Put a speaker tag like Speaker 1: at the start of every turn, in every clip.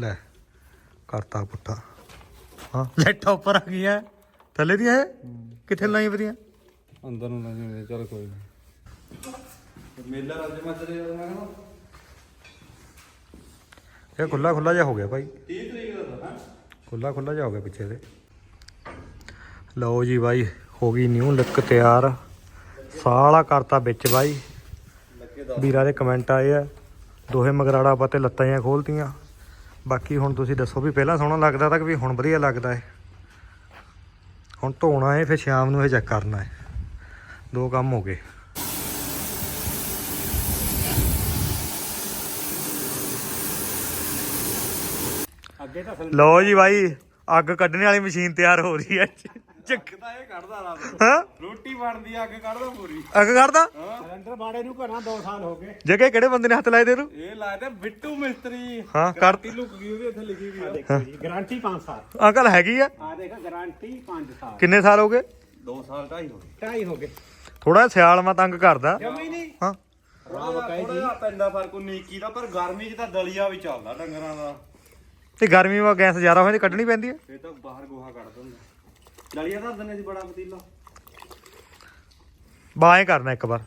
Speaker 1: ਲੈ ਕਰਤਾ ਪੁੱਠਾ ਹਾਂ ਲੈ ਟੋਪਰ ਆ ਗਈਆਂ ਥੱਲੇ ਦੀਆਂ ਹੈ ਕਿੱਥੇ ਲਾਈ ਵਧੀਆਂ ਅੰਦਰ ਨੂੰ ਨਹੀਂ ਚੱਲ ਕੋਈ ਨਹੀਂ ਮੇਲਾ ਰਾਜੇ ਮਾਜਰੇ ਮੈਂ ਕਹਿੰਦਾ ਇਹ ਖੁੱਲਾ ਖੁੱਲਾ ਜਾ ਹੋ ਗਿਆ ਭਾਈ 30 ਤਰੀਕ ਦਾ ਹਾਂ ਖੁੱਲਾ ਖੁੱਲਾ ਜਾ ਹੋ ਗਿਆ ਪਿੱਛੇ ਦੇ ਲਓ ਜੀ ਬਾਈ ਹੋ ਗਈ ਨਿਊ ਲੁੱਕ ਤਿਆਰ ਸਾਲਾ ਕਰਤਾ ਵਿੱਚ ਬਾਈ ਵੀਰਾਂ ਦੇ ਕਮੈਂਟ ਆਏ ਆ ਦੋਹੇ ਮਗਰਾੜਾ ਪਤੇ ਲੱਤਾਂ ਜਾਂ ਖੋਲਤੀਆਂ ਬਾਕੀ ਹੁਣ ਤੁਸੀਂ ਦੱਸੋ ਵੀ ਪਹਿਲਾਂ ਸੋਹਣਾ ਲੱਗਦਾ ਤਾਂ ਕਿ ਵੀ ਹੁਣ ਵਧੀਆ ਲੱਗਦਾ ਹੈ ਹੁਣ ਧੋਣਾ ਹੈ ਫਿਰ ਸ਼ਾਮ ਨੂੰ ਇਹ ਚੈੱਕ ਕਰਨਾ ਹੈ ਦੋ ਕੰਮ ਹੋ ਗਏ ਲਓ ਜੀ ਭਾਈ ਅੱਗ ਕੱਢਣ ਵਾਲੀ ਮਸ਼ੀਨ ਤਿਆਰ ਹੋ ਰਹੀ ਹੈ ਇਹ
Speaker 2: ਕੱਢਦਾ ਰੋਟੀ ਅੱਗ ਕੱਢਦਾ ਬਾੜੇ ਨੂੰ 2 ਸਾਲ ਹੋ ਗਏ
Speaker 1: ਜਗੇ ਕਿਹੜੇ ਬੰਦੇ ਨੇ ਹੱਥ ਲਾਏ ਇਹਨੂੰ
Speaker 2: ਇਹ ਲੱਗਦਾ ਬਿੱਟੂ ਮਿਸਤਰੀ
Speaker 1: ਹਾਂ ਕਰਤੀ ਲੁਕ ਲੁੱਕ ਗਈ
Speaker 2: ਉਹਦੇ ਉੱਥੇ ਲਿਖੀ ਵੀ ਆ ਗਰੰਟੀ ਗਾਰੰਟੀ 5 ਸਾਲ ਅੰਕਲ ਹੈਗੀ ਆ ਆ ਦੇਖ ਗਾਰੰਟੀ 5 ਸਾਲ
Speaker 1: ਕਿੰਨੇ ਸਾਲ ਹੋ ਗਏ
Speaker 2: 2 ਸਾਲ ਢਾਈ ਹੋ ਗਏ
Speaker 1: ਢਾਈ ਹੋ ਗਏ ਥੋੜਾ ਸਿਆਲ ਮੈਂ ਤੰਗ ਕਰਦਾ ਜਮੀ ਨਹੀਂ
Speaker 2: ਹਾਂ ਰਾਮ ਕਾਈ ਜੀ ਪੈਂਦਾ ਫਰਕ ਨੀਕੀ ਦਾ ਪਰ ਗਰਮੀ 'ਚ ਤਾਂ ਦਲੀਆ ਵੀ ਚੱਲਦਾ ਡੰਗਰਾਂ ਦਾ
Speaker 1: ਤੇ ਗਰਮੀ ਵਾਂ ਗੈਸ ਜ਼ਿਆਦਾ ਹੋ ਜਾਂਦੀ ਕੱਢਣੀ ਪੈਂਦੀ ਹੈ ਇਹ ਤਾਂ ਬਾਹਰ ਗੋਹਾ ਕੱਢ ਡਲੀਆ ਧਰ ਦਿੰਦੇ ਸੀ ਬੜਾ ਪਤੀਲਾ ਬਾਏ ਕਰਨਾ ਇੱਕ ਵਾਰ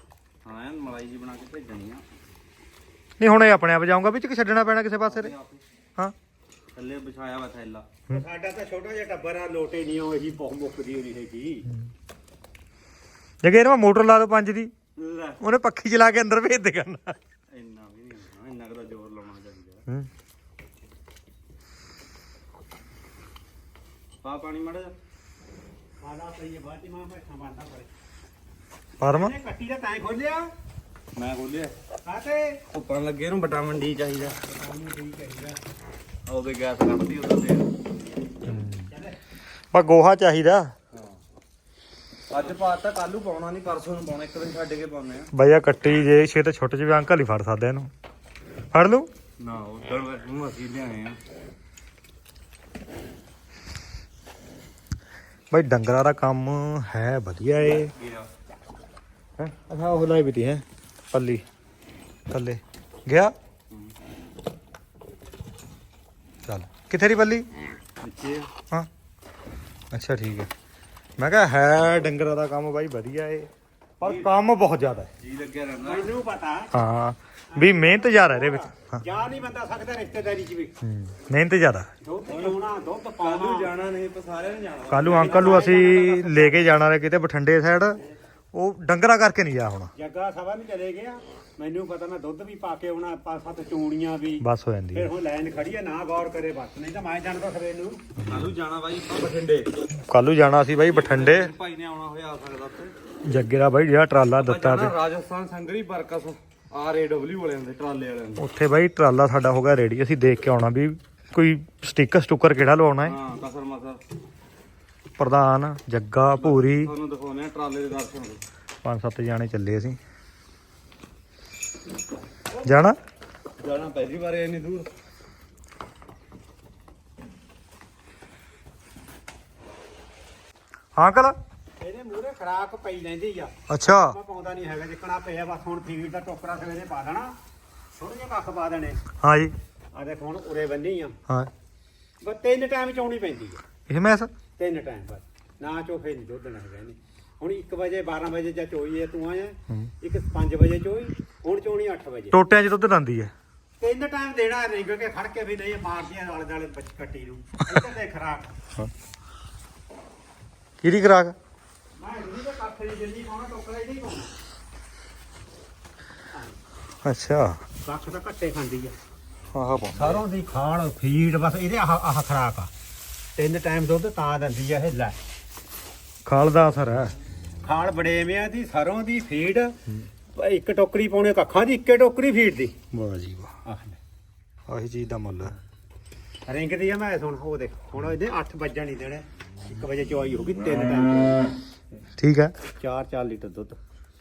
Speaker 1: ਹਾਂ ਮਲਾਈ ਜੀ ਬਣਾ ਕੇ ਭੇਜਣੀ ਆ ਨਹੀਂ ਹੁਣ ਇਹ ਆਪਣੇ ਆਪ ਜਾਊਗਾ ਵਿੱਚ ਕਿ ਛੱਡਣਾ ਪੈਣਾ ਕਿਸੇ ਪਾਸੇ ਰੇ
Speaker 2: ਹਾਂ ਥੱਲੇ ਵਿਛਾਇਆ ਵਾ ਥੈਲਾ ਸਾਡਾ ਤਾਂ ਛੋਟਾ ਜਿਹਾ ਟੱਬਰ ਆ ਲੋਟੇ ਨਹੀਂ ਉਹ ਇਹੀ ਬਹੁ
Speaker 1: ਮੁੱਕਦੀ ਹੋਣੀ ਹੈਗੀ ਜਗੇਰ ਮੈਂ ਮੋਟਰ ਲਾ ਦੋ ਪੰਜ ਦੀ ਉਹਨੇ ਪੱਖੀ ਚਲਾ ਕੇ ਅੰਦਰ ਭੇਜ ਦੇ ਕਰਨਾ ਇੰਨਾ ਵੀ ਨਹੀਂ ਇੰਨਾ ਕੁ ਤਾਂ ਜ਼ੋਰ ਲਾਉਣਾ ਚਾਹੀਦਾ ਹਾਂ ਪਾ ਪਾਣੀ ਮੜਾ ਜਾ ਆਲਾ ਪਈ ਹੈ ਬਾਅਦ ਮੈਂ ਮੈਂ ਖਾਂਦਾ ਪਰਮ
Speaker 2: ਕੱਟੀ ਦਾ ਤਾਂ ਖੋਲਿਆ
Speaker 1: ਮੈਂ ਖੋਲਿਆ ਆਤੇ ਉੱਪਰ ਲੱਗੇ ਨੂੰ ਵਿਟਾਮਿਨ ਡੀ ਚਾਹੀਦਾ ਸਾਨੂੰ ਠੀਕ ਹੈਗਾ ਉਹਦੇ ਗੈਸ ਕੱਢਦੀ ਉਹਦਾ ਤੇ ਪਰ ਗੋਹਾ ਚਾਹੀਦਾ ਅੱਜ ਪਾਤਾ ਕੱਲੂ ਪਾਉਣਾ ਨਹੀਂ ਪਰਸੋਂ ਨੂੰ ਪਾਉਣਾ ਇੱਕ ਦਿਨ ਛੱਡ ਕੇ ਪਾਉਨੇ ਆ ਬਈ ਕੱਟੀ ਜੇ ਛੇ ਤੇ ਛੁੱਟ ਜਵੇ ਅੰਕਲ ਹੀ ਫੜ ਸਕਦੇ ਇਹਨੂੰ ਫੜ ਲੂ ਨਾ ਉਦੋਂ ਮੂੰਹ ਅਸੀਂ ਲਿਆਏ ਆ भाई डंगर काम है वादिया है अच्छा लाई भी है पली थले गया चल कि पली हाँ अच्छा ठीक है मैं क्या है डंगर काम भाई वादिया है पर काम बहुत ज्यादा है हाँ ਵੀ ਮਿਹਨਤ ਜ਼ਿਆਦਾ ਇਹਦੇ ਵਿੱਚ ਜਾ ਨਹੀਂ ਬੰਦਾ ਸਕਦਾ ਰਿਸ਼ਤੇਦਾਰੀ ਚ ਵੀ ਮਿਹਨਤ ਜ਼ਿਆਦਾ ਦੁੱਧ ਚੋਣਾ ਦੁੱਧ ਪਾਉਣਾ ਜਾਣਾ ਨਹੀਂ ਪਰ ਨੇ ਜਾਣਾ ਕਾਲੂ ਅੰਕਲ ਨੂੰ ਅਸੀਂ ਲੈ ਕੇ ਜਾਣਾ ਰੇ ਕਿਤੇ ਬਠੰਡੇ ਸਾਈਡ ਉਹ ਡੰਗਰਾ ਕਰਕੇ ਨਹੀਂ ਜਾ ਹੁਣ
Speaker 2: ਜੱਗਾ ਸਵਾ ਨਹੀਂ ਚਲੇ ਗਿਆ ਮੈਨੂੰ ਪਤਾ ਮੈਂ ਦੁੱਧ ਵੀ ਪਾ ਕੇ ਆਉਣਾ ਪੰਜ ਸੱਤ ਚੂੜੀਆਂ ਵੀ
Speaker 1: ਬਸ ਹੋ ਜਾਂਦੀ ਫਿਰ
Speaker 2: ਹੁਣ ਲਾਈਨ ਖੜੀ ਹੈ ਨਾ ਗੌਰ ਕਰੇ ਬਸ ਨਹੀਂ ਤਾਂ ਮੈਂ ਜਾਣਦਾ ਸਵੇਰ ਨੂੰ ਕੱਲੂ ਜਾਣਾ ਬਾਈ ਬਠੰਡੇ ਬਠਿੰਡੇ
Speaker 1: ਕੱਲੂ ਜਾਣਾ ਸੀ ਬਾਈ ਬਠਿੰਡੇ ਭਾਈ ਨੇ ਆਉਣਾ ਹੋਇਆ ਆ ਸਕਦਾ ਉੱਥੇ ਜੱਗੇ ਦਾ ਬਾਈ ਜਿਹੜਾ ਟਰਾਲਾ
Speaker 2: ਦਿੱਤਾ ਤੇ ਰਾਜਸਥਾਨ ਸੰਗਰੀ ਬਰਕਸ ਆਰ ਏ ਡਬਲਯੂ ਵਾਲਿਆਂ ਦੇ ਟਰਾਲੇ
Speaker 1: ਵਾਲਿਆਂ ਦੇ ਉੱਥੇ ਬਾਈ ਟਰਾਲਾ ਸਾਡਾ ਹੋ ਗਿਆ ਰੈਡੀ ਅਸੀਂ ਦੇਖ ਕੇ ਆਉਣਾ ਵੀ ਕੋਈ ਸਟicker ਸਟੁੱਕਰ ਕਿਹੜਾ ਲਵਾਉਣਾ ਹੈ ਹਾਂ ਕਸਰ ਸਰ ਪ੍ਰਧਾਨ ਜੱਗਾ ਭੂਰੀ ਤੁਹਾਨੂੰ ਦਿਖਾਉਣੇ ਆ ਟਰਾਲੇ ਦੇ ਦਰਸ਼ਨ ਪੰਜ ਸੱਤ ਜਾਣੇ ਚੱਲੇ ਅਸੀਂ ਜਾਣਾ ਜਾਣਾ ਪਹਿਲੀ ਵਾਰ ਇੰਨੀ ਦੂਰ ਹਾਂ ਕਲਾ ਇਹਦੇ ਮੂਰੇ ਖਰਾਕ ਪਈ ਰਹਿੰਦੀ ਆ ਅੱਛਾ ਮੈਂ ਪਾਉਂਦਾ ਨਹੀਂ ਹੈਗਾ ਜਿੱਕਣਾ ਪਿਆ ਬਸ ਹੁਣ ਫੀਡ ਦਾ ਟੋਕਰਾ ਸਵੇਰੇ ਪਾ ਦੇਣਾ ਥੋੜੀ ਜਿਹਾ ਕੱਖ ਪਾ ਦੇਣੇ ਹਾਂਜੀ ਆ ਦੇਖ ਹੁਣ ਉਰੇ ਬੰਨੀ
Speaker 2: ਆ ਹਾਂ ਬਸ ਤਿੰਨ ਟਾਈਮ ਚਾਉਣੀ ਪੈਂਦੀ ਆ
Speaker 1: ਇਹ ਮੈਸ ਤਿੰਨ ਟਾਈਮ ਬਸ ਨਾ
Speaker 2: ਚੋਫੇ ਨਹੀਂ ਦੁੱਧਣਾ ਹੈਗਾ ਇਹਨੇ ਹੁਣ 1 ਵਜੇ 12 ਵਜੇ ਜਾਂ ਚੋਈ ਐ ਤੂੰ ਆਇਆ ਇੱਕ 5 ਵਜੇ ਚੋਈ ਹੁਣ ਚੋਣੀ 8 ਵਜੇ
Speaker 1: ਟੋਟਿਆਂ 'ਚ ਦੁੱਧ ਲਾਂਦੀ ਐ ਤਿੰਨ ਟਾਈਮ ਦੇਣਾ ਨਹੀਂ ਕਿਉਂਕਿ ਖੜ ਕੇ ਵੀ ਨਹੀਂ ਮਾਰਦੀਆਂ ਆਲੇ ਦਾਲੇ ਬੱਚ ਕੱਟੀ ਨੂੰ ਇਹਦੇ ਤੇ ਖਰਾਕ ਕਿਹੜੀ ਖਰਾਕ ਮੈਂ ਜਿੰਨੀ ਪਾਉਣਾ ਟੋਕਰਾ ਅੱਛਾ ਕੱਖ ਦਾ ਘੱਟੇ
Speaker 2: ਖਾਂਦੀ ਆ ਆਹ ਪਾ ਸਰੋਂ ਦੀ ਖਾਣ ਫੀਡ ਬਸ ਇਹਦੇ ਆਹ ਆਹ ਖਰਾਕ ਆ ਤਿੰਨ ਟਾਈਮ ਦੁੱਧ ਤਾਂ ਦਿੰਦੀ ਆ ਹਿੱਲਾ ਲੈ
Speaker 1: ਖਾਲ ਦਾ ਅਸਰ ਹੈ
Speaker 2: ਖਾਲ ਬੜੇਵਿਆਂ ਦੀ ਸਰੋਂ ਦੀ ਫੀਡ ਇੱਕ ਟੋਕਰੀ ਪਾਉਣੇ ਕੱਖਾਂ ਦੀ ਇੱਕੇ ਟੋਕਰੀ ਫੀਡ ਦੀ ਵਾਹ ਜੀ ਵਾਹ
Speaker 1: ਆਹ ਲੈ ਚੀਜ਼ ਦਾ ਮੁੱਲ
Speaker 2: ਹੈ ਰਿੰਗਦੀ ਆ ਮੈਂ ਸੁਣ ਉਹ ਦੇਖ ਹੁਣ ਇਹਦੇ 8 ਵਜੇ ਨਹੀਂ ਦੇਣੇ 1 ਵਜੇ ਚੋਈ ਹੋ ਗਈ ਤਿੰਨ ਟਾਈਮ ਠੀਕ ਆ 4-4 ਲੀਟਰ ਦੁੱਧ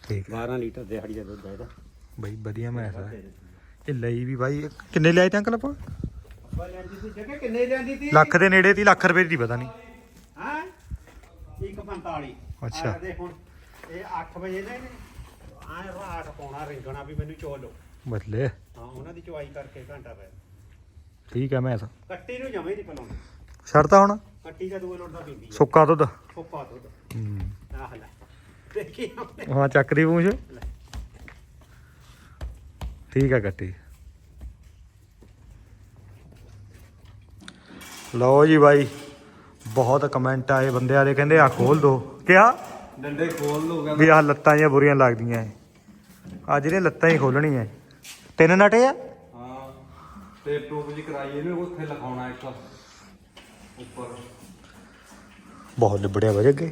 Speaker 2: ਠੀਕ 12 ਲੀਟਰ ਦਿਹਾੜੀ ਦਾ ਦੁੱਧ ਹੈ ਇਹਦਾ
Speaker 1: ਬਈ ਵਧੀਆ ਮੈਸ ਆ ਇਹ ਲਈ ਵੀ ਬਾਈ ਕਿੰਨੇ ਲਿਆਏ ਤੇ ਅੰਕਲ ਆਪਾਂ ਲੈਂਦੀ ਸੀ ਜਗ੍ਹਾ ਕਿੰਨੇ ਲੈਂਦੀ ਸੀ ਲੱਖ ਦੇ ਨੇੜੇ ਸੀ ਲੱਖ ਰੁਪਏ ਦੀ ਪਤਾ ਨਹੀਂ ਹਾਂ
Speaker 2: 145
Speaker 1: ਅੱਛਾ ਦੇ ਹੁਣ ਇਹ 8 ਵਜੇ ਦੇ ਨੇ ਆਹ ਰਾਤ ਪਾਉਣਾ ਰਿੰਗਣਾ ਵੀ ਮੈਨੂੰ ਚੋਲੋ ਬਦਲੇ ਹਾਂ ਉਹਨਾਂ ਦੀ ਚਵਾਈ ਕਰਕੇ ਘੰਟਾ ਪੈ ਠੀਕ ਹੈ ਮੈਸ ਕੱਟੀ ਨੂੰ ਜਮੇ ਨਹੀਂ ਪਲਾਉਣੀ ਛੱਡਤਾ ਹੁਣ ਖੱਟੀ ਦਾ ਦੂਏ ਲੋਟ ਦਾ ਪੀਂਦੀ ਸੁੱਕਾ ਦੁੱਧ ਸੁੱਕਾ ਦੁੱਧ ਹੂੰ। ਆਹ ਲੈ ਦੇਖੀ ਆਪਣੇ ਹਾਂ ਚੱਕਦੀ ਪੂੰਛ ਠੀਕ ਹੈ ਕੱਟੀ ਲਓ ਜੀ ਬਾਈ ਬਹੁਤ ਕਮੈਂਟ ਆਏ ਬੰਦਿਆਂ ਦੇ ਕਹਿੰਦੇ ਆ ਖੋਲ ਦੋ ਕਿਹਾ ਡੰਡੇ ਖੋਲ ਲੋ ਕਹਿੰਦਾ ਵੀ ਆ ਲੱਤਾਂ ਜਾਂ ਬੁਰੀਆਂ ਲੱਗਦੀਆਂ ਐ ਆ ਜਿਹੜੀਆਂ ਲੱਤਾਂ ਹੀ ਖੋਲਣੀਆਂ ਐ ਤਿੰਨ ਨਟੇ ਆ ਹਾਂ ਤੇ ਟੂਬ ਜੀ ਕਰਾਈਏ ਇਹਨੇ ਉੱਥੇ ਲਿਖਾਉਣਾ ਇੱਕ ਉੱਪਰ ਬਹੁਤ ਲਿਬੜਿਆ ਵਜ ਗਏ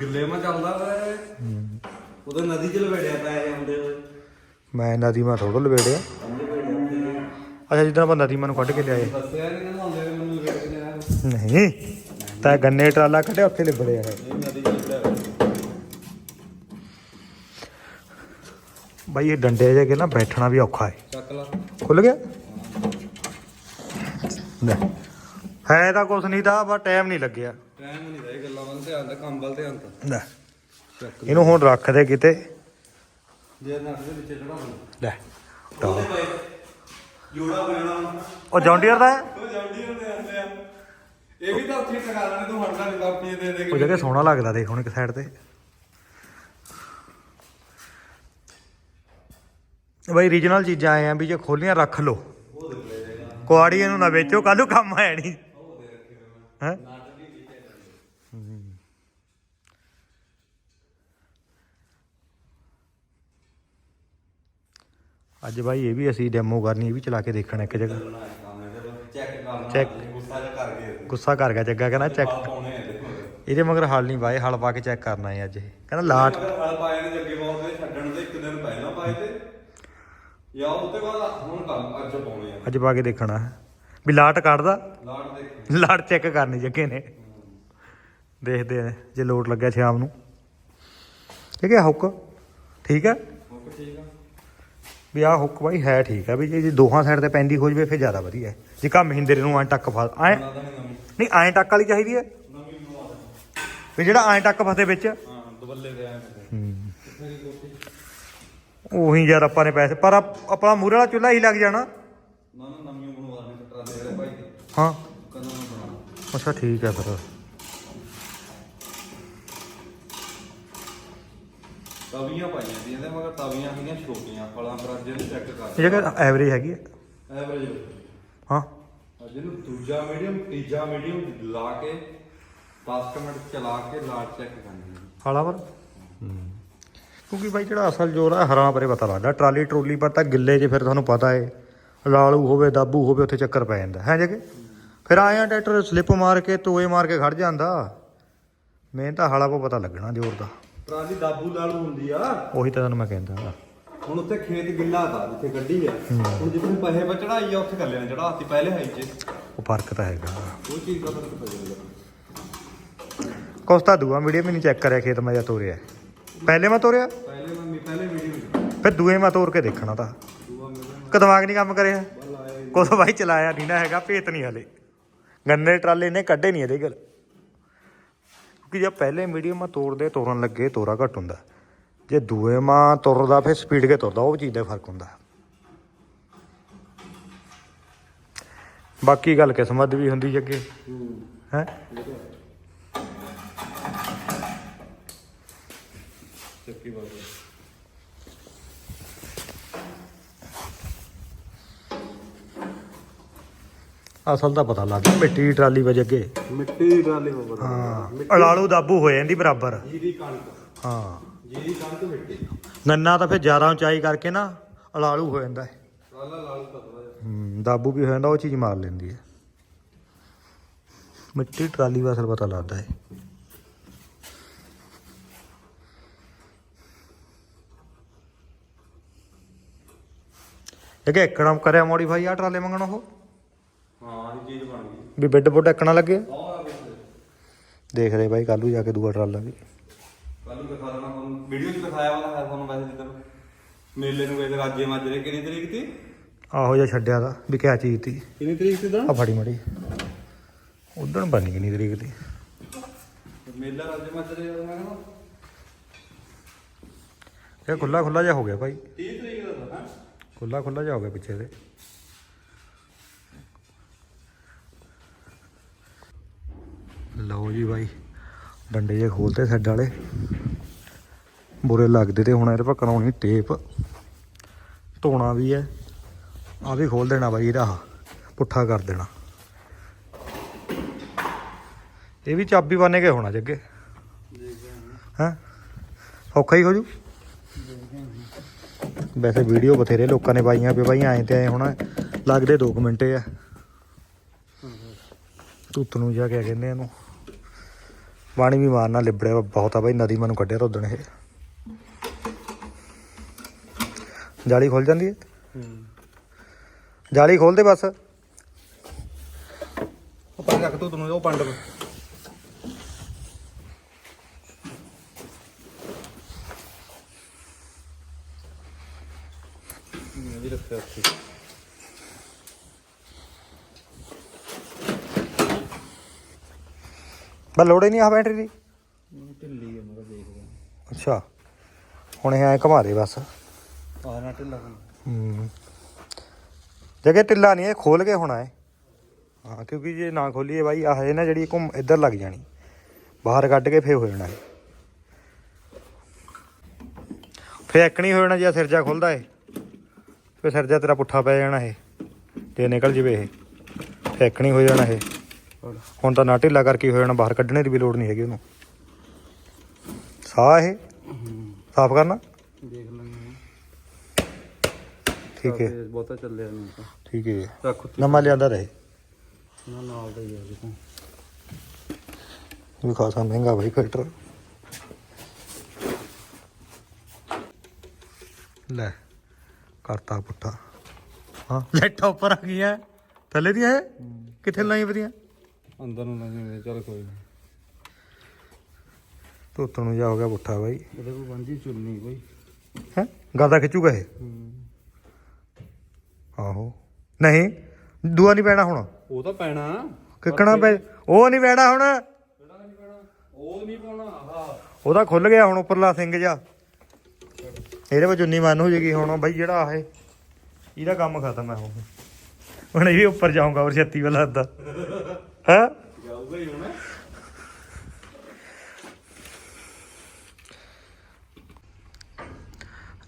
Speaker 2: ਗਿੱਲੇ ਮਾ ਚੱਲਦਾ ਵੇ ਉਹਦੇ ਨਦੀ ਚ ਲਵੇੜਿਆ ਪਾਇਆ ਇਹ ਹੁੰਦੇ
Speaker 1: ਮੈਂ ਨਦੀ ਮਾ ਥੋੜਾ ਲਵੇੜਿਆ ਅੱਛਾ ਜਿੱਦਾਂ ਆਪਾਂ ਨਦੀ ਮਾ ਨੂੰ ਕੱਢ ਕੇ ਲਿਆਏ ਦੱਸਿਆ ਨਹੀਂ ਮੈਨੂੰ ਲਿਆ ਨਹੀਂ ਤਾਂ ਗੰਨੇ ਟਰਾਲਾ ਕੱਢਿਆ ਉੱਥੇ ਲਿਬੜਿਆ ਹੈ ਬਾਈ ਇਹ ਡੰਡੇ ਜੇ ਕੇ ਨਾ ਬੈਠਣਾ ਵੀ ਔਖਾ ਹੈ ਚੱਕ ਲਾ ਖੁੱਲ ਗਿਆ ਲੈ ਹੈ ਤਾਂ ਕੁਛ ਨਹੀਂ ਤਾਂ ਬਸ ਟਾਈਮ ਨਹੀਂ ਲੱਗਿਆ ਗੱਲਾਂ ਕੰਮ ਵੱਲ ਧਿਆਨ ਤਾਂ ਲੈ ਇਹਨੂੰ ਹੁਣ ਰੱਖ ਦੇ ਕਿਤੇ ਜੇ ਦੇ ਵਿੱਚ
Speaker 2: ਲੈ ਜੋੜਾ ਬਣਾਉਣਾ
Speaker 1: ਉਹ ਜੌਂਡੀਅਰ ਦਾ ਹੈ? ਆਂਦੇ ਆ ਇਹ ਵੀ ਤਾਂ ਉੱਥੇ ਹੀ ਲੈਣੇ ਤੂੰ ਹਟਦਾ ਦਿੰਦਾ ਪੀ ਦੇ ਦੇ ਉਹ ਕੇ ਜਗ੍ਹਾ ਸੋਹਣਾ ਲੱਗਦਾ ਦੇਖ ਹੁਣ ਇੱਕ ਸਾਈਡ ਤੇ ਬਈ ਰੀਜਨਲ ਚੀਜ਼ਾਂ ਆਏ ਆ ਵੀ ਜੇ ਖੋਲੀਆਂ ਰੱਖ ਲੋ ਕੁਆੜੀਆਂ ਨੂੰ ਨਾ ਵੇਚੋ ਆਣੀ ਉਹ ਕੰਮ ਰੱਖੀ ਮੈਂ ਹੈ ਅੱਜ ਬਾਈ ਇਹ ਵੀ ਅਸੀਂ ਡੈਮੋ ਕਰਨੀ ਇਹ ਵੀ ਚਲਾ ਕੇ ਦੇਖਣਾ ਇੱਕ ਜਗ੍ਹਾ ਚੈੱਕ ਗੁੱਸਾ ਕਰ ਗਿਆ ਜੱਗਾ ਕਹਿੰਦਾ ਚੈੱਕ ਇਹਦੇ ਮਗਰ ਹਲ ਨਹੀਂ ਪਾਏ ਹਲ ਪਾ ਕੇ ਚੈੱਕ ਕਰਨਾ ਹੈ ਅੱਜ ਕਹਿੰਦਾ ਲਾਟ ਪਾਏ ਜੱਗੇ ਬਹੁਤ ਛੱਡਣ ਇੱਕ ਦਿਨ ਪਹਿਲਾਂ ਤੇ ਯਾ ਕੰਮ ਅੱਜ ਅੱਜ ਪਾ ਕੇ ਦੇਖਣਾ ਵੀ ਲਾਟ ਕੱਢਦਾ ਲਾਟ ਲਾਟ ਚੈੱਕ ਕਰਨੀ ਜੱਗੇ ਨੇ ਦੇਖਦੇ ਆ ਜੇ ਲੋਟ ਲੱਗਿਆ ਸ਼ਾਮ ਨੂੰ ਠੀਕ ਹੈ ਹੁੱਕ ਠੀਕ ਹੈ ਹੁੱਕ ਠੀਕ ਹੈ ਵੀ ਆ ਹੁੱਕ ਬਾਈ ਹੈ ਠੀਕ ਆ ਵੀ ਜੇ ਦੋਹਾਂ ਸਾਈਡ ਤੇ ਪੈਂਦੀ ਹੋ ਜਵੇ ਫਿਰ ਜ਼ਿਆਦਾ ਵਧੀਆ ਹੈ ਜੇ ਕਾ ਮਹਿੰਦਰੇ ਨੂੰ ਐਂ ਟੱਕ ਫਸ ਐ ਨਹੀਂ ਐਂ ਟੱਕ ਵਾਲੀ ਚਾਹੀਦੀ ਹੈ ਵੀ ਜਿਹੜਾ ਐਂ ਟੱਕ ਫਸੇ ਵਿੱਚ ਹਾਂ ਦਬੱਲੇ ਦੇ ਐਂ ਉਹੀ ਯਾਰ ਆਪਾਂ ਨੇ ਪੈਸੇ ਪਰ ਆਪਣਾ ਮੂਰੇ ਵਾਲਾ ਚੁੱਲਾ ਹੀ ਲੱਗ ਜਾਣਾ ਨਾ ਨਾ ਨਵੀਂ ਬਣਵਾ ਦੇ ਟਰਾਲੇ ਵਾਲੇ ਭਾਈ ਹਾਂ ਅੱਛਾ ਠੀਕ ਹੈ ਫਿਰ
Speaker 2: ਤਵੀਆਂ ਪਾਈਆਂ ਸੀ ਇਹਦੇ ਮਗਰ ਤਵੀਆਂ ਸੀਗੀਆਂ ਛੋਟੀਆਂ ਫਲਾਂ ਪਰ ਨੂੰ ਚੈੱਕ ਕਰ
Speaker 1: ਇਹ ਜਿਹੜਾ ਐਵਰੇਜ ਹੈਗੀ ਹੈ ਐਵਰੇਜ
Speaker 2: ਹਾਂ ਜਿਹਨੂੰ ਦੂਜਾ ਮੀਡੀਅਮ ਤੀਜਾ ਮੀਡੀਅਮ ਲਾ ਕੇ 10 ਮਿੰਟ ਚਲਾ ਕੇ ਲਾਟ ਚੈੱਕ ਕਰਨੀ ਫਲਾਂ ਪਰ
Speaker 1: ਕਿਉਂਕਿ ਭਾਈ ਜਿਹੜਾ ਅਸਲ ਜੋਰ ਆ ਹਰਾਂ ਪਰੇ ਪਤਾ ਲੱਗਦਾ ਟਰਾਲੀ ਟਰੋਲੀ ਪਰ ਤਾਂ ਗਿੱਲੇ ਜੇ ਫਿਰ ਤੁਹਾਨੂੰ ਪਤਾ ਏ ਲਾਲੂ ਹੋਵੇ ਦਾਬੂ ਹੋਵੇ ਉੱਥੇ ਚੱਕਰ ਪੈ ਜਾਂਦਾ ਹੈ ਜਗੇ ਫਿਰ ਆਇਆ ਟਰੈਕਟਰ ਸਲਿੱਪ ਮਾਰ ਕੇ ਤੋਏ ਮਾਰ ਕੇ ਖੜ ਜਾਂਦਾ ਮੈਂ ਤਾਂ ਹਾਲਾ ਕੋ ਪਤਾ ਲੱਗਣਾ ਜੋਰ ਦਾ
Speaker 2: ਟਰਾਲੀ ਦਾਬੂ ਨਾਲ ਹੁੰਦੀ ਆ
Speaker 1: ਉਹੀ ਤਾਂ ਤੁਹਾਨੂੰ ਮੈਂ ਕਹਿੰਦਾ ਹਾਂ।
Speaker 2: ਹੁਣ ਉੱਥੇ ਖੇਤ ਗਿੱਲਾ ਤਾਂ ਜਿੱਥੇ ਗੱਡੀ ਆ ਹੁਣ ਜਿੱਥੇ ਪਹੇ ਬਚੜਾਈ ਚੜਾਈ ਆ ਉੱਥੇ ਕਰ ਲੈਣਾ ਜਿਹੜਾ ਚੜਾਤੀ ਪਹਿਲੇ ਹਾਈ ਜੇ
Speaker 1: ਉਹ ਫਰਕ ਤਾਂ ਹੈਗਾ ਕੋਈ ਚੀਜ਼ ਦਾ ਫਰਕ ਪੈ ਜਾਂਦਾ ਕੋਸਤਾ ਦੂਆ ਵੀਡੀਓ ਵੀ ਨਹੀਂ ਚੈੱਕ ਕਰਿਆ ਖੇਤ ਮੈਂ ਜਾਂ ਤੋਰਿਆ ਪਹਿਲੇ ਮੈਂ ਤੋਰਿਆ ਪਹਿਲੇ ਮੈਂ ਪਹਿਲੇ ਵੀਡੀਓ ਵਿੱਚ ਫਿਰ ਦੂਏ ਮੈਂ ਤੋਰ ਕੇ ਦੇਖਣਾ ਤਾਂ ਦੂਆ ਨਹੀਂ ਕੰਮ ਕਰਿਆ ਕੋਸ ਬਾਈ ਚਲਾਇਆ ਨਹੀਂ ਨਾ ਹੈਗਾ ਭੇਤ ਨਹੀਂ ਹਲੇ ਗੰਨੇ ਟਰਾਲੇ ਨੇ ਕੱਢੇ ਨਹੀਂ ਇਹਦੇ ਗੱਲ ਕਿ ਜੇ ਪਹਿਲੇ ਮੀਡੀਅਮ ਆ ਤੋੜਦੇ ਤੋੜਨ ਲੱਗੇ ਤੋਰਾ ਘਟ ਹੁੰਦਾ ਜੇ ਦੂਏ ਮਾਂ ਤੁਰਦਾ ਫਿਰ ਸਪੀਡ ਕੇ ਤੁਰਦਾ ਉਹ ਚੀਜ਼ ਦਾ ਫਰਕ ਹੁੰਦਾ ਬਾਕੀ ਗੱਲ ਕਿਸਮਤ ਵੀ ਹੁੰਦੀ ਜੱਗੇ ਹੈ ਚੱਕੀ ਬਾਤ ਅਸਲ ਦਾ ਪਤਾ ਲੱਗਦਾ ਮਿੱਟੀ ਦੀ ਟਰਾਲੀ ਵਜ ਅੱਗੇ
Speaker 2: ਮਿੱਟੀ ਦੀ ਟਰਾਲੀ ਹੋ
Speaker 1: ਹਾਂ ਅਲਾਲੂ ਦਾਬੂ ਹੋ ਜਾਂਦੀ ਬਰਾਬਰ ਜੀਰੀ ਕਣਕ ਹਾਂ ਜੀਰੀ ਕਣਕ ਮਿੱਟੀ ਨੰਨਾ ਤਾਂ ਫਿਰ ਜ਼ਿਆਦਾ ਉਚਾਈ ਕਰਕੇ ਨਾ ਅਲਾਲੂ ਹੋ ਜਾਂਦਾ ਹੈ ਹੂੰ ਦਾਬੂ ਵੀ ਹੋ ਜਾਂਦਾ ਉਹ ਚੀਜ਼ ਮਾਰ ਲੈਂਦੀ ਹੈ ਮਿੱਟੀ ਟਰਾਲੀ ਵਾਸਲ ਪਤਾ ਲੱਗਦਾ ਹੈ ਇਹ ਕਿ ਕਰਿਆ ਮੋੜੀ ਭਾਈ ਆ ਟਰਾਲੇ ਮੰਗਣ ਉਹ ਵੀ ਬਿੱਡ ਬੁੱਡ ਟੱਕਣਾ ਲੱਗੇ ਦੇਖਦੇ ਬਾਈ ਕੱਲੂ ਜਾ ਕੇ ਦੂਆ ਟਰਾਲਾ ਵੀ
Speaker 2: ਕੱਲੂ ਦਿਖਾ ਦੇਣਾ ਤੁਹਾਨੂੰ ਵੀਡੀਓ 'ਚ ਦਿਖਾਇਆ ਵਾਲਾ ਹੈ ਤੁਹਾਨੂੰ ਵੈਸੇ ਜਿੱਦਣ ਮੇਲੇ ਨੂੰ ਗਏ ਤੇ ਰਾਜੇ ਮਾਜਰੇ ਕਿੰਨੀ ਤਰੀਕ ਤੇ
Speaker 1: ਆਹੋ ਜਿਹਾ ਛੱਡਿਆ ਦਾ ਵੀ ਕਿਆ ਚੀਜ਼ ਤੀ
Speaker 2: ਕਿੰਨੀ ਤਰੀਕ ਤੇ ਦਾ ਆ ਫੜੀ ਮੜੀ
Speaker 1: ਉਦੋਂ ਬਣੀ ਕਿੰਨੀ ਤਰੀਕ ਤੇ ਮੇਲਾ ਰਾਜੇ ਮਾਜਰੇ ਦਾ ਮੈਂ ਇਹ ਖੁੱਲਾ ਖੁੱਲਾ ਜਾ ਹੋ ਗਿਆ ਭਾਈ 30 ਤਰੀਕ ਦਾ ਹਾਂ ਖੁੱਲਾ ਖੁੱਲਾ ਜਾ ਹੋ ਗਿਆ ਪਿੱਛੇ ਦੇ ਲਓ ਜੀ ਬਾਈ ਡੰਡੇ ਜੇ ਖੋਲਤੇ ਸੱਡ ਵਾਲੇ ਬੁਰੇ ਲੱਗਦੇ ਤੇ ਹੁਣ ਇਹਦੇ ਪਰ ਕਰਾਉਣੀ ਟੇਪ ਧੋਣਾ ਵੀ ਹੈ ਆ ਵੀ ਖੋਲ ਦੇਣਾ ਬਾਈ ਇਹਦਾ ਪੁੱਠਾ ਕਰ ਦੇਣਾ ਇਹ ਵੀ ਚਾਬੀ ਬਾਨੇ ਕੇ ਹੋਣਾ ਜੱਗੇ ਹਾਂ ਔਖਾ ਹੀ ਹੋ ਜੂ ਵੈਸੇ ਵੀਡੀਓ ਬਥੇਰੇ ਲੋਕਾਂ ਨੇ ਪਾਈਆਂ ਵੀ ਬਾਈ ਐਂ ਤੇ ਐ ਹੁਣ ਲੱਗਦੇ 2 ਮਿੰਟੇ ਆ ਤੁੱਤ ਨੂੰ ਜਾ ਕੇ ਕਹਿੰਦੇ ਇਹਨੂੰ ਪਾਣੀ ਵੀ ਮਾਰਨਾ ਲਿਬੜਿਆ ਬਹੁਤ ਆ ਬਾਈ ਨਦੀ ਮੈਨੂੰ ਕੱਢਿਆ ਤਾਂ ਉਦਣ ਇਹ ਜਾਲੀ ਖੋਲ ਜਾਂਦੀ ਹੈ ਜਾਲੀ ਖੋਲ ਦੇ ਬਸ ਉਹ ਰੱਖ ਤੂੰ ਤੈਨੂੰ ਉਹ ਪੰਡਵ ਇਹ ਵੀ ਰੱਖਿਆ ਸੀ ਪਰ ਲੋੜ ਹੀ ਨਹੀਂ ਆ ਬੈਟਰੀ ਦੀ ਢਿੱਲੀ ਆ ਮੈਂ ਦੇਖਦਾ ਅੱਛਾ ਹੁਣ ਇਹ ਐ ਘਮਾਰੇ ਬਸ ਆਹ ਢਿੱਲਾ ਹੂੰ ਜਗੇ ਢਿੱਲਾ ਨਹੀਂ ਇਹ ਖੋਲ ਕੇ ਹੋਣਾ ਹੈ ਹਾਂ ਕਿਉਂਕਿ ਜੇ ਨਾ ਖੋਲੀਏ ਬਾਈ ਆਹ ਇਹ ਨਾ ਜਿਹੜੀ ਘੁੰਮ ਇੱਧਰ ਲੱਗ ਜਾਣੀ ਬਾਹਰ ਕੱਢ ਕੇ ਫੇਰ ਹੋ ਜਾਣਾ ਹੈ ਫੇਰ ਐਕਣੀ ਹੋ ਜਾਣਾ ਜੇ ਸਿਰਜਾ ਖੁੱਲਦਾ ਏ ਫੇਰ ਸਿਰਜਾ ਤੇਰਾ ਪੁੱਠਾ ਪੈ ਜਾਣਾ ਇਹ ਤੇ ਨਿਕਲ ਜਵੇ ਇਹ ਫੇਰ ਹੋ ਜਾਣਾ ਇਹ ਹੁਣ ਤਾਂ ਨਾ ਢਿੱਲਾ ਕਰਕੇ ਹੋ ਜਾਣਾ ਬਾਹਰ ਕੱਢਣੇ ਦੀ ਵੀ ਲੋੜ ਨਹੀਂ ਹੈਗੀ ਉਹਨੂੰ ਸਾਹ ਇਹ ਸਾਫ਼ ਕਰਨਾ ਦੇਖ ਲਾਂਗੇ ਠੀਕ ਹੈ ਬਹੁਤਾ ਚੱਲਿਆ ਨਹੀਂ ਤਾਂ ਠੀਕ ਹੈ ਰੱਖ ਨਮਾ ਲਿਆਂਦਾ ਰਹੇ ਨਾ ਨਾਲ ਦਾ ਹੀ ਹੈ ਜੀ ਵੀ ਖਾਸਾ ਮਹਿੰਗਾ ਭਾਈ ਫਿਲਟਰ ਲੈ ਕਰਤਾ ਪੁੱਠਾ ਹਾਂ ਲੈਟ ਉੱਪਰ ਆ ਗਈ ਹੈ ਥੱਲੇ ਦੀ ਹੈ ਕਿੱਥੇ ਲਾਈ ਵਧੀਆ ਅੰਦਰ ਨੂੰ ਨਹੀਂ ਨੇ ਚੱਲ ਕੋਈ ਨਹੀਂ ਤੋਤਣ ਨੂੰ ਜਾ ਹੋ ਗਿਆ ਪੁੱਠਾ ਬਾਈ ਇਹਦੇ ਕੋ ਬੰਜੀ ਚੁੰਨੀ ਕੋਈ ਹੈ ਗਾਦਾ ਖਿੱਚੂਗਾ ਇਹ ਆਹੋ ਨਹੀਂ ਦੂਆ ਨਹੀਂ ਪੈਣਾ ਹੁਣ ਉਹ ਤਾਂ ਪੈਣਾ ਕਿੱਕਣਾ ਪੈ ਉਹ ਨਹੀਂ ਪੈਣਾ ਹੁਣ ਕਿਹੜਾ ਨਹੀਂ ਪੈਣਾ ਉਹ ਨਹੀਂ ਪਾਉਣਾ ਆਹ ਉਹਦਾ ਖੁੱਲ ਗਿਆ ਹੁਣ ਉੱਪਰਲਾ ਸਿੰਘ ਜਾ ਇਹਦੇ ਵਿੱਚ ਉਨੀ ਮਨ ਹੋ ਜੇਗੀ ਹੁਣ ਬਾਈ ਜਿਹੜਾ ਆਹ ਇਹਦਾ ਕੰਮ ਖਤਮ ਹੈ ਹੁਣ ਹੁਣ ਇਹ ਵੀ ਉੱਪਰ ਜਾਊਗਾ ਔਰ ਛੱਤੀ ਵਾਲਾ ਅੱਦਾ ਹੈ ਜਾਊਗਾ ਹੀ ਹੁਣ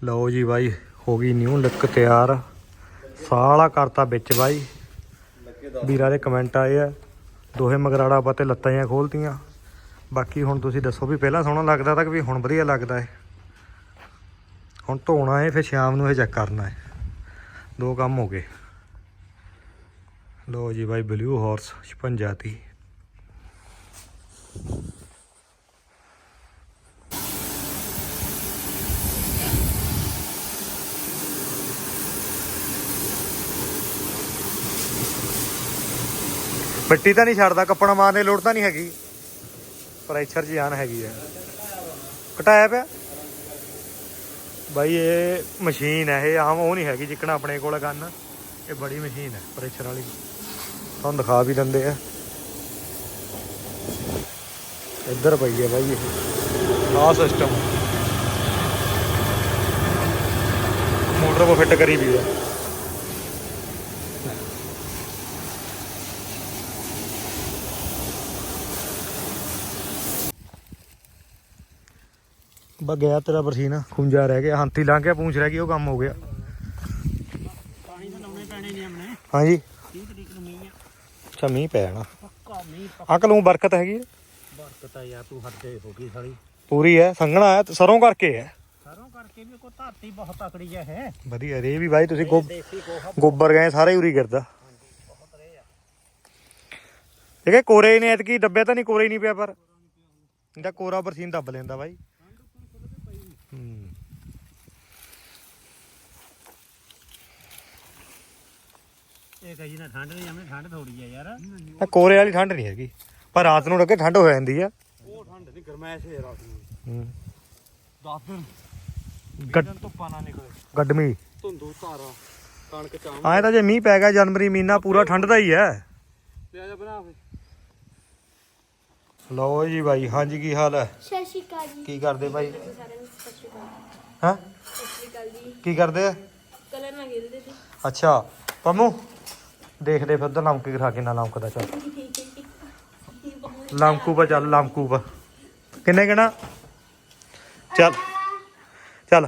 Speaker 1: ਲਓ ਜੀ ਬਾਈ ਹੋ ਗਈ ਨਿਊ ਲੁੱਕ ਤਿਆਰ ਸਾਲਾ ਕਰਤਾ ਵਿੱਚ ਬਾਈ ਵੀਰਾਂ ਦੇ ਕਮੈਂਟ ਆਏ ਆ ਦੋਹੇ ਮਗਰਾੜਾ ਆਪਾਂ ਤੇ ਲੱਤਾਂ ਜਾਂ ਖੋਲਤੀਆਂ ਬਾਕੀ ਹੁਣ ਤੁਸੀਂ ਦੱਸੋ ਵੀ ਪਹਿਲਾਂ ਸੋਹਣਾ ਲੱਗਦਾ ਤਾਂ ਕਿ ਵੀ ਹੁਣ ਵਧੀਆ ਲੱਗਦਾ ਹੈ ਹੁਣ ਧੋਣਾ ਹੈ ਫਿਰ ਸ਼ਾਮ ਨੂੰ ਇਹ ਚੈੱਕ ਕਰਨਾ ਹੈ ਦੋ ਕੰਮ ਹੋ ਗਏ ਲੋ ਜੀ ਬਾਈ ਬਲੂ ਹਾਰਸ 56 ਤੀ ਤਾਂ ਨਹੀਂ ਛੱਡਦਾ ਕੱਪੜਾ ਮਾਰਨੇ ਲੋੜ ਤਾਂ ਨਹੀਂ ਹੈਗੀ ਪ੍ਰੈਸ਼ਰ ਜੀ ਆਨ ਹੈਗੀ ਆ ਘਟਾਇਆ ਪਿਆ ਬਾਈ ਇਹ ਮਸ਼ੀਨ ਹੈ ਇਹ ਆਮ ਉਹ ਨਹੀਂ ਹੈਗੀ ਜਿੱਕਣਾ ਆਪਣੇ ਕੋਲ ਗੰਨ ਇਹ ਬੜੀ ਮਸ਼ੀਨ ਹੈ ਪ੍ਰੈਸ਼ਰ ਵਾਲੀ ਤੁਹਾਨੂੰ ਦਿਖਾ ਵੀ ਦਿੰਦੇ ਆ ਇੱਧਰ ਪਈ ਹੈ ਬਾਈ ਇਹ ਆ ਸਿਸਟਮ ਮੋਟਰ ਕੋ ਫਿੱਟ ਕਰੀ ਵੀ ਹੈ ਬਾ ਗਿਆ ਤੇਰਾ ਬਰਸੀਨਾ ਖੁੰਜਾ ਰਹਿ ਗਿਆ ਹੰਤੀ ਲੰਘ ਗਿਆ ਪੂੰਛ ਰਹਿ ਗਈ ਉਹ ਕੰਮ ਹੋ ਗਿਆ ਪਾਣੀ ਤਾਂ ਲਾਉਣੇ ਪੈਣੇ ਨੇ ਹਮਨੇ ਹਾਂਜੀ 30 ਤਰੀਕ ਨੂੰ ਮੀਂਹ ਆ ਅੱਛਾ ਮੀਂਹ ਪੈ ਜਾਣਾ ਪੱਕਾ ਮੀਂਹ ਪੱਕਾ ਅੰਕਲ ਨੂੰ ਬਰਕਤ ਹੈਗੀ ਹੈ? ਬਰਕਤ ਆ ਯਾਰ ਤੂੰ ਹੱਦੇ ਹੋ ਗਈ ਸਾਲੀ ਪੂਰੀ ਹੈ ਸੰਘਣਾ ਹੈ ਸਰੋਂ ਕਰਕੇ ਹੈ ਸਰੋਂ ਕਰਕੇ ਵੀ ਕੋਈ ਧਰਤੀ ਬਹੁਤ ਤਕੜੀ ਹੈ ਹੈ ਵਧੀਆ ਰੇ ਵੀ ਬਾਈ ਤੁਸੀਂ ਗੋਬਰ ਗਏ ਸਾਰੇ ਉਰੀ ਗਿਰਦਾ ਦੇਖੇ ਕੋਰੇ ਨੇ ਐਤਕੀ ਡੱਬੇ ਤਾਂ ਨਹੀਂ ਕੋਰੇ ਨਹੀਂ ਪਿਆ ਪਰ ਇਹਦਾ ਕੋਰਾ ਬਰਸੀਨ ਦੱਬ ਲੈਂਦਾ ਬਾਈ ਹੂੰ
Speaker 2: ਇਹ ਕਹੀ ਨਾ ਠੰਡ ਨਹੀਂ ਠੰਡ ਥੋੜੀ ਆ ਯਾਰ
Speaker 1: ਕੋਰੇ ਵਾਲੀ ਠੰਡ ਨਹੀਂ ਹੈਗੀ ਪਰ ਰਾਤ ਨੂੰ ਲੱਗੇ ਠੰਡ ਹੋ ਜਾਂਦੀ ਆ ਉਹ ਠੰਡ ਨਹੀਂ ਗਰਮੈਸ਼ ਹੈ ਰਾਤ ਨੂੰ ਹੂੰ ਦਾਦਰ ਗੱਡ ਧੁੱਪਾਂ ਨਾ ਨਿਕਲੇ ਗੱਡਮੀ ਧੁੰਦੂ ਧਾਰਾ ਕਣਕ ਚਾਮ ਆਏ ਤਾਂ ਜੇ ਮੀਂਹ ਪੈ ਗਿਆ ਜਨਵਰੀ ਮਹੀਨਾ ਪੂਰਾ ਠੰਡ ਦਾ ਹੀ ਹੈ ਤੇ ਆ ਜਾ ਬਣਾ ਫੇ ਲਓ ਜੀ ਭਾਈ ਹਾਂਜੀ ਕੀ ਹਾਲ ਹੈ ਜੀ ਕੀ ਕਰਦੇ ਭਾਈ ਹਾਂ ਸਤਿ ਸ਼੍ਰੀ ਅਕਾਲ ਜੀ ਕੀ ਕਰਦੇ ਕਲਰ ਨਾਲ ਖੇਲਦੇ ਸੀ ਅੱਛਾ ਪੰਮੂ ਦੇਖਦੇ ਫਿਰ ਉਧਰ ਲਮਕ ਖਾ ਕੇ ਨਾ ਲਮਕਦਾ ਚੱਲ ਲਮਕੂ ਬਚਾ ਚੱਲ ਲਮਕੂ ਬਾ ਕਿੰਨੇ ਕਿਣਾ ਚੱਲ ਚੱਲ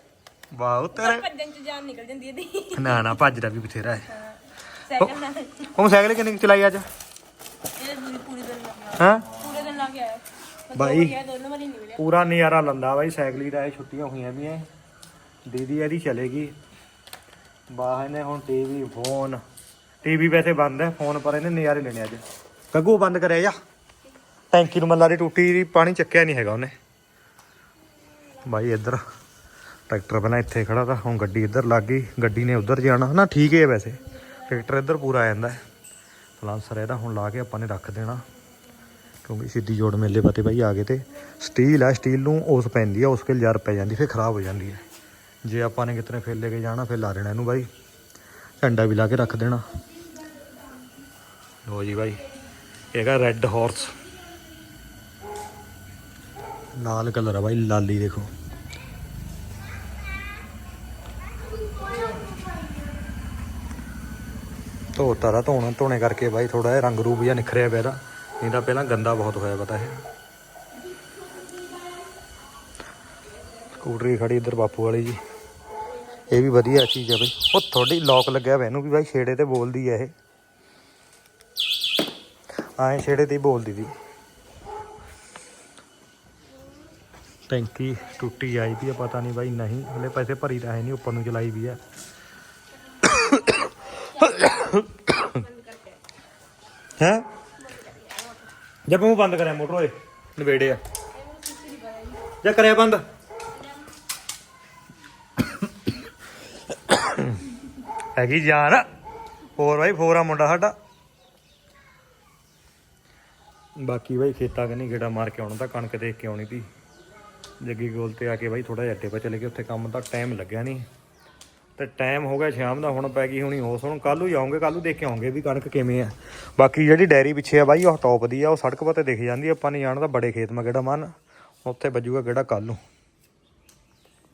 Speaker 1: ਵਾਓ ਤੇਰੇ ਭੱਜਣ ਚ ਜਾਨ ਨਿਕਲ ਜਾਂਦੀ ਇਹਦੀ ਨਾ ਨਾ ਭੱਜਦਾ ਵੀ ਬਥੇਰਾ ਹੈ ਸਾਈਕਲ ਨਾਲ ਉਹ ਸਾਈਕਲ ਕਿੰਨੀ ਚਲਾਈ ਅੱਜ ਇਹ ਪੂਰੀ ਦਿਨ ਲੱਗਿਆ ਹਾਂ ਪੂਰੇ ਦਿਨ ਲੱਗਿਆ ਗਿਆ ਬਾਈ। ਇਹ ਦੋਨੋਂ ਨਹੀਂ ਮਿਲਿਆ ਪੂਰਾ ਨਜ਼ਾਰਾ ਲੰਦਾ ਬਾਈ ਸਾਈਕਲੀ ਦਾ ਇਹ ਛੁੱਟੀਆਂ ਹੋਈਆਂ ਵੀ ਐ ਦੀਦੀ ਇਹਦੀ ਚਲੇਗੀ ਬਾਹਰ ਨੇ ਹੁਣ ਟੀਵੀ ਫੋਨ ਟੀਵੀ ਵੈਸੇ ਬੰਦ ਹੈ ਫੋਨ ਪਰ ਇਹਨੇ ਨਜ਼ਾਰੇ ਲੈਣੇ ਅੱਜ ਗੱਗੂ ਬੰਦ ਕਰਿਆ ਜਾ ਟੈਂਕੀ ਨੂੰ ਮੱਲਾ ਦੀ ਟੂਟੀ ਦੀ ਪਾਣੀ ਚੱਕਿਆ ਨਹੀਂ ਹੈਗਾ ਉਹਨੇ ਬਾਈ ਇੱਧਰ ਟਰੈਕਟਰ ਬਣਾ ਇੱਥੇ ਖੜਾ ਤਾਂ ਹੁਣ ਗੱਡੀ ਇੱਧਰ ਲੱਗ ਗਈ ਗੱਡੀ ਨੇ ਉੱਧਰ ਜਾਣਾ ਨਾ ਠੀਕ ਹੈ ਵੈਸੇ ਟਰੈਕਟਰ ਇੱਧਰ ਪੂਰਾ ਆ ਜਾਂਦਾ ਹੈ ਪਲਾਂਸਰ ਇਹਦਾ ਹੁਣ ਲਾ ਕੇ ਆਪਾਂ ਨੇ ਰੱਖ ਦੇਣਾ ਕਿਉਂਕਿ ਸਿੱਧੀ ਜੋੜ ਮੇਲੇ ਪਤੇ ਭਾਈ ਆ ਗਏ ਤੇ ਸਟੀਲ ਆ ਸਟੀਲ ਨੂੰ ਉਸ ਪੈਂਦੀ ਆ ਉਸ ਕੇ ਲਿਆਰ ਪੈ ਜਾਂਦੀ ਫਿਰ ਖਰਾਬ ਹੋ ਜਾਂਦੀ ਹੈ ਜੇ ਆਪਾਂ ਨੇ ਕਿਤਨੇ ਫੇਲ ਲੈ ਕੇ ਜਾਣਾ ਫਿਰ ਲਾ ਦੇਣਾ ਇਹਨੂੰ ਬਾਈ ਝੰਡਾ ਵੀ ਲਾ ਕੇ ਰੱਖ ਦੇਣਾ ਲੋ ਜੀ ਬਾਈ ਇਹਗਾ ਰੈੱਡ ਹਾਰਸ ਨਾਲ ਕਲਰ ਆ ਬਾਈ ਲਾਲੀ ਦੇਖੋ ਧੋਤਾ ਦਾ ਧੋਣ ਧੋਣੇ ਕਰਕੇ ਬਾਈ ਥੋੜਾ ਜਿਹਾ ਰੰਗ ਰੂਪ ਜਿਹਾ ਨਿਖਰਿਆ ਪਿਆ ਦਾ ਨਹੀਂ ਤਾਂ ਪਹਿਲਾਂ ਗੰਦਾ ਬਹੁਤ ਹੋਇਆ ਪਤਾ ਇਹ ਸਕੂਟਰੀ ਖੜੀ ਇੱਧਰ ਬਾਪੂ ਵਾਲੀ ਜੀ ਇਹ ਵੀ ਵਧੀਆ ਚੀਜ਼ ਆ ਬਈ ਉਹ ਥੋੜੀ ਲੌਕ ਲੱਗਿਆ ਹੋਇਆ ਇਹਨੂੰ ਵੀ ਬਾਈ ਛੇੜੇ ਤੇ ਬੋਲਦੀ ਆ ਇਹ ਆਏ ਛੇੜੇ ਤੇ ਬੋਲਦੀ ਦੀ ਟੈਂਕੀ ਟੁੱਟੀ ਆਈ ਵੀ ਆ ਪਤਾ ਨਹੀਂ ਬਾਈ ਨਹੀਂ ਹਲੇ ਪੈਸੇ ਭਰੀ ਤਾਂ ਹੈ ਨਹੀਂ ਉੱਪਰ ਨੂੰ ਚਲਾਈ ਵੀ ਆ ਹੈ ਜਦ ਮੂੰਹ ਬੰਦ ਕਰਿਆ ਮੋਟਰ ਓਏ ਨਵੇੜੇ ਆ ਜਾ ਕਰਿਆ ਬੰਦ ਕੀ ਜਾਨ ਹੋਰ ਬਾਈ ਫੋਰਾ ਮੁੰਡਾ ਸਾਡਾ ਬਾਕੀ ਬਾਈ ਖੇਤਾਂ ਕਨੀ ਗੇੜਾ ਮਾਰ ਕੇ ਆਉਣਾ ਤਾਂ ਕਣਕ ਦੇਖ ਕੇ ਆਉਣੀ ਸੀ ਜੱਗੀ ਗੋਲ ਤੇ ਆ ਕੇ ਬਾਈ ਥੋੜਾ ਜਿਹਾ ਅੱਡੇ ਪਾ ਚਲੇ ਗਏ ਉੱਥੇ ਕੰਮ ਤਾਂ ਟਾਈਮ ਲੱਗਿਆ ਨਹੀਂ ਤੇ ਟਾਈਮ ਹੋ ਗਿਆ ਸ਼ਾਮ ਦਾ ਹੁਣ ਪੈ ਗਈ ਹੋਣੀ ਹੋਸ ਹੁਣ ਕੱਲ ਨੂੰ ਜਾਉਂਗੇ ਕੱਲ ਨੂੰ ਦੇਖ ਕੇ ਆਉਂਗੇ ਵੀ ਕਣਕ ਕਿਵੇਂ ਆ ਬਾਕੀ ਜਿਹੜੀ ਡੈਰੀ ਪਿੱਛੇ ਆ ਬਾਈ ਉਹ ਟੌਪ ਦੀ ਆ ਉਹ ਸੜਕ ਪਤੇ ਦਿਖ ਜਾਂਦੀ ਆਪਾਂ ਨੇ ਜਾਣਦਾ ਬੜੇ ਖੇਤ ਮਾ ਕਿਹੜਾ ਮਨ ਉੱਥੇ ਵੱਜੂਗਾ ਕਿਹੜਾ ਕੱਲ ਨੂੰ